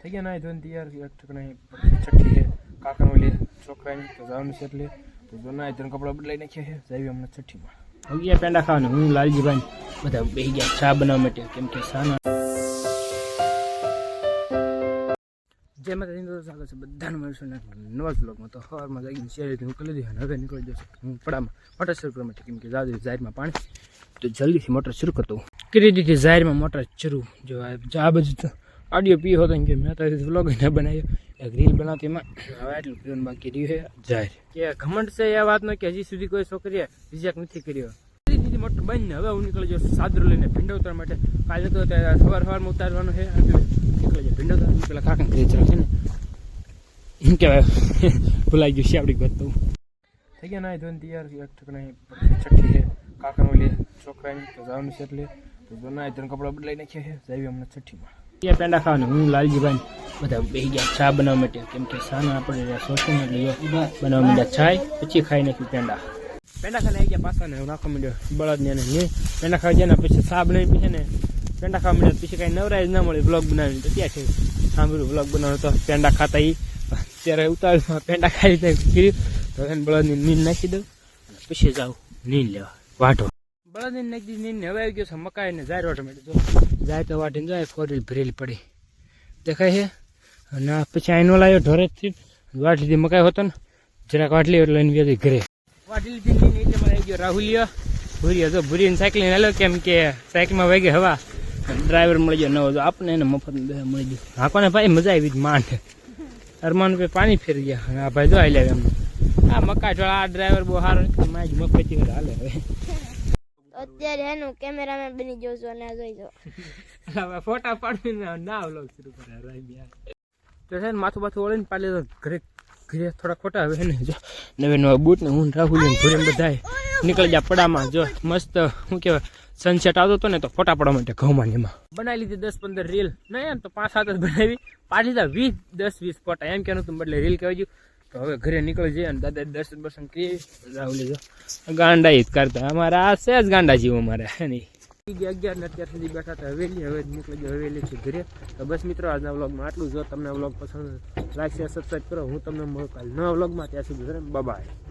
થઈ ગયા ના ધોઈને તૈયાર એક ઠકણા છઠ્ઠી છે. કાકાનો લે છોકરાની તો જવાનું છે એટલે. તો જો ના ધોઈને કપડાં બદલાઈ નાખ્યા છે. જઈએ હમણાં છઠ્ઠીમાં. હવે ગયા પેંડા ખાવાનું. હું લાલજીભાઈ બધા બેસી ગયા ચા બનાવવા માટે. કેમ કે સાના જે માતા હિન્દુ ચાલે છે બધાને મળશું નવા બ્લોગમાં તો સવારમાં જાગીને શેરીથી હું કરી દીધી અને હવે નીકળી જશે. હું પડામાં મોટર શરૂ કરવા માટે. કેમ કે જાદુ જાહેરમાં પાણી. તો જલ્દીથી મોટર શરૂ કરતો. કરી દીધી જાહેરમાં મોટર શરૂ. જો આ આ તો ઓડિયો પી હતો કે મેં તો વ્લોગ ને બનાવ્યો. એક રીલ બનાવતી એમાં હવે આટલું પીવાનું બાકી રહ્યું છે. જાહેર. કે ઘમંડ છે એ વાતનો કે હજી સુધી કોઈ છોકરીએ રિજેક્ટ નથી કર્યો. મોટર બંધ. હવે હું નીકળી જાઉં સાદરો લઈને ભીંડો ઉતારવા માટે. કાલે તો સવાર સવારમાં ઉતારવાનું છે. નીકળી જાય ભીંડો ઉતારવા પેલા કાકા કરી ચાલે છે ને. એમ કહેવાય. ભૂલાઈ ગયું શાવડી તું. થઈ ગયા ના ધોન તૈયાર. એક ઠકણા છઠ્ઠી છે. કાકાનો લે છોકરાની તો જવાનું છે એટલે. તો જો ધોન કપડાં બદલાઈ નાખ્યા છે. જઈએ હમણાં છઠ્ઠીમાં. ત્યાં પેંડા ખાવાનું. હું લાલજીભાઈ બધા બેસી ગયા ચા બનાવવા માટે. કેમ કે સાના આપણે સોચીને એટલે બનાવવા માંડ્યા ચાય, પછી ખાઈ નાખ્યું પેંડા. પેંડા ખાને આવી ગયા પાછા ને નાખવા માંડ્યો બળદને ને ને પેંડા ખાવા ગયા ને પછી સા બનાવી પછી ને પેંડા ખાવા માંડ્યા પછી કાંઈ નવરાય જ ના મળે બ્લોગ બનાવીને. તો ત્યાં છે. સાંભળ્યું બ્લોગ બનાવ્યો તો પેંડા ખાતા એ ત્યારે ઉતાવળમાં પેંડા ખાઈ કર્યું તો એને બળદની નીંદ નાખી દઉં. અને પછી જાઉં નીંદ લેવા. વાઢો. બળદની નાખી દીધી નીંદ ને હવે આવી ગયો છે મકાઈ ને ઝાર ઓટોમેટિક જો, જાય તો વાટીને જાય ફોર વ્હીલ ભરેલી પડી. દેખાય છે? અને પછી આઈનો લાવ્યો ઢોરેજથી વાટ લીધી મકાઈ હતો ને જરાક વાટલી એટલે એને વ્યાજી ઘરે. વાટી લીધી ને એટલે મને આવી ગયો રાહુલિયો. ભૂરિયો, જો ભૂરીને સાયકલ હાલ્યો કેમ કે સાયકલમાં વાગે હવા. ડ્રાઈવર મળી ગયો નવો તો આપણને એને મફત મળી ગયો. હાકોને ભાઈ, મજા આવી જ માંડ. અરમાન ભાઈ પાણી ફેરી ગયા. અને આ ભાઈ જો આવી એમ. આ મકા આ ડ્રાઈવર બહુ સારો મફતી હાલે હવે. અત્યારે એનું કેમેરામેન બની ગયો છું અને જોઈ જો હવે ફોટા પાડીને ના વ્લોગ શરૂ કરે રાઈ તો છે ને માથું બાથું ઓળીને પાલે તો ઘરે ઘરે થોડા ખોટા હવે ને જો. નવે નવા બૂટ ને હું રાહુલ ને ઘરે બધાય નીકળી જા પડામાં જો. મસ્ત શું કહેવાય સનસેટ આવતો હતો ને તો ફોટા પડવા માટે ઘઉંમાં એમાં. બનાવી લીધી દસ પંદર રીલ નહીં એમ તો પાંચ સાત જ બનાવી. પાડી લીધા વીસ દસ વીસ ફોટા. એમ કહેવાનું તું બદલે રીલ કહેવાય તો હવે ઘરે નીકળી જઈએ અને દાદા દર્શન બર્શન કરી રાહુલ ગાંડા હિત કરતા. અમારા આ છે જ ગાંડા જીવો અમારે નહીં? અગિયાર ને અત્યાર સુધી બેઠા હતા હવેલી, હવે નીકળી ગયો હવેલી છે ઘરે. તો બસ મિત્રો, આજના વ્લોગમાં આટલું જો. તમને વ્લોગ પસંદ લાગશે સબસ્ક્રાઈબ કરો. હું તમને મળું કાલ નવા વ્લોગમાં. ત્યાં સુધી બાય